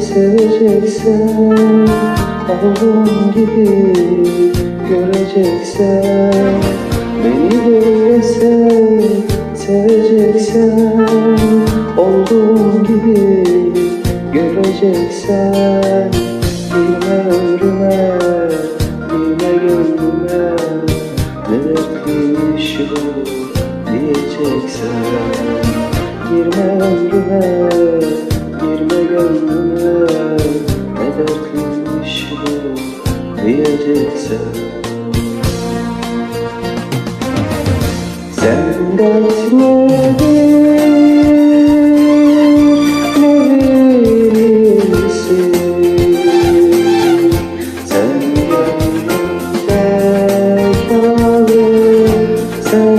seveceksen Olduğum gibi göreceksen Beni böyle sev, seveceksen Olduğum gibi göreceksen Girme ömrüme, girme gönlüme Ne dertliymiş bu diyeceksen Girme ömrüme, girme gönlüme Ne dertliymiş bu diyeceksen. Sen dert nedir, ne bilirsin? Sen gönlümde kalır, sen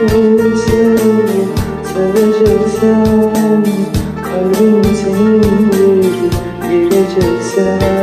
Beni böyle sev, seveceksen Kalbim senindir, gireceksen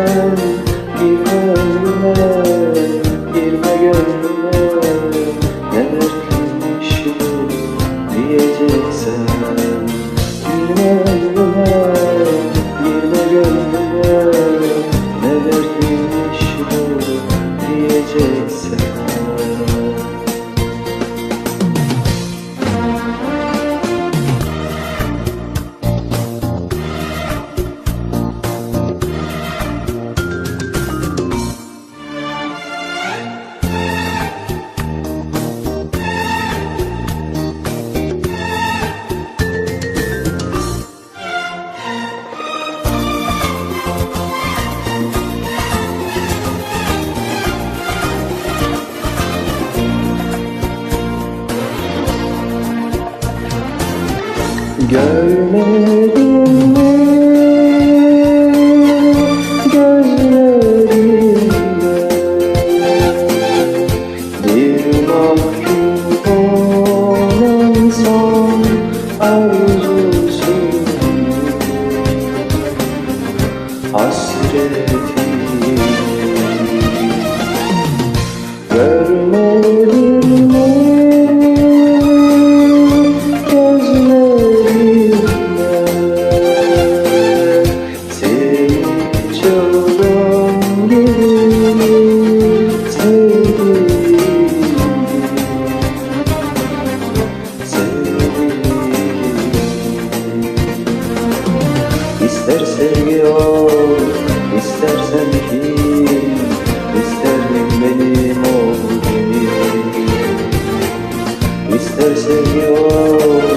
Görmedin mi gözlerimle Bir mahkum olan son arzusu Hasretim İster sevgi ol, istersen kim İster benim ol benim. İster sevgi ol,